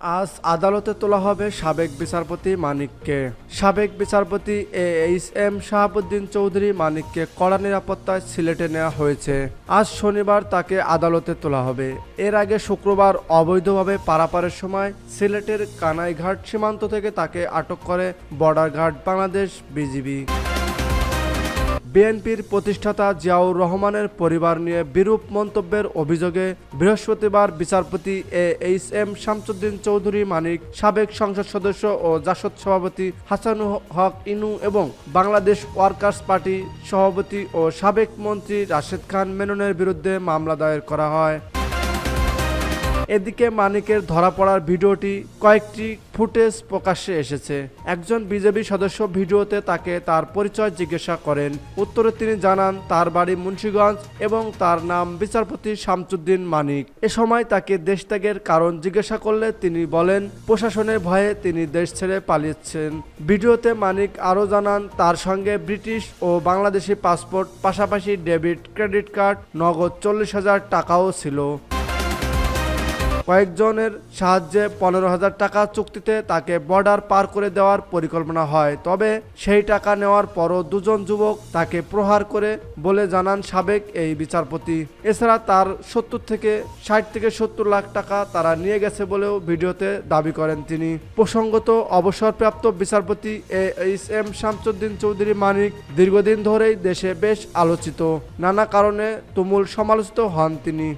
আজ আদালতে তোলা হবে সাবেক বিচারপতি মানিককে। সাবেক বিচারপতি A H M Shahabuddin Chowdhury মানিককে কড়া নিরাপত্তায় সিলেটে নেওয়া হয়েছে। আজ শনিবার তাকে আদালতে তোলা হবে। এর আগে শুক্রবার অবৈধভাবে পারাপারের সময় সিলেটের কানাইঘাট সীমান্ত থেকে তাকে আটক করে বর্ডার গার্ড বাংলাদেশ বিজিবি। বিএনপির প্রতিষ্ঠাতা জিয়াউর রহমানের পরিবার নিয়ে বিরূপ মন্তব্যের অভিযোগে বৃহস্পতিবার বিচারপতি A H M Shamsuddin Chowdhury Manik, সাবেক সংসদ সদস্য ও জাসদ সভাপতি হাসানু হক ইনু এবং বাংলাদেশ ওয়ার্কার্স পার্টি সভাপতি ও সাবেক মন্ত্রী রাশেদ খান মেননের বিরুদ্ধে মামলা দায়ের করা হয়। এদিকে মানিকের ধরা পড়ার ভিডিওটি কয়েকটি ফুটেজ প্রকাশ্যে এসেছে। একজন বিজেপি সদস্য ভিডিওতে তাকে তার পরিচয় জিজ্ঞাসা করেন। উত্তরে তিনি জানান, তার বাড়ি মুন্সীগঞ্জ এবং তার নাম বিচারপতি শামসুদ্দিন মানিক। এ সময় তাকে দেশ ত্যাগের কারণ জিজ্ঞাসা করলে তিনি বলেন, প্রশাসনের ভয়ে তিনি দেশ ছেড়ে পালিয়েছেন। ভিডিওতে মানিক আরও জানান, তার সঙ্গে ব্রিটিশ ও বাংলাদেশি পাসপোর্ট, পাশাপাশি ডেবিট, ক্রেডিট কার্ড, নগদ চল্লিশ হাজার টাকাও ছিল। কয়েকজনের সাহায্যে পনেরো হাজার টাকা চুক্তিতে তাকে বর্ডার পার করে দেওয়ার পরিকল্পনা হয়। তবে সেই টাকা নেওয়ার পরও দুজন যুবক তাকে প্রহার করে বলে জানান সাবেক এই বিচারপতি। এছাড়া তার সত্তর থেকে ষাট থেকে সত্তর লাখ টাকা তারা নিয়ে গেছে বলেও ভিডিওতে দাবি করেন তিনি। প্রসঙ্গত, অবসরপ্রাপ্ত বিচারপতি A H M Shamsuddin Chowdhury Manik দীর্ঘদিন ধরেই দেশে বেশ আলোচিত। নানা কারণে তুমুল সমালোচিত হন তিনি।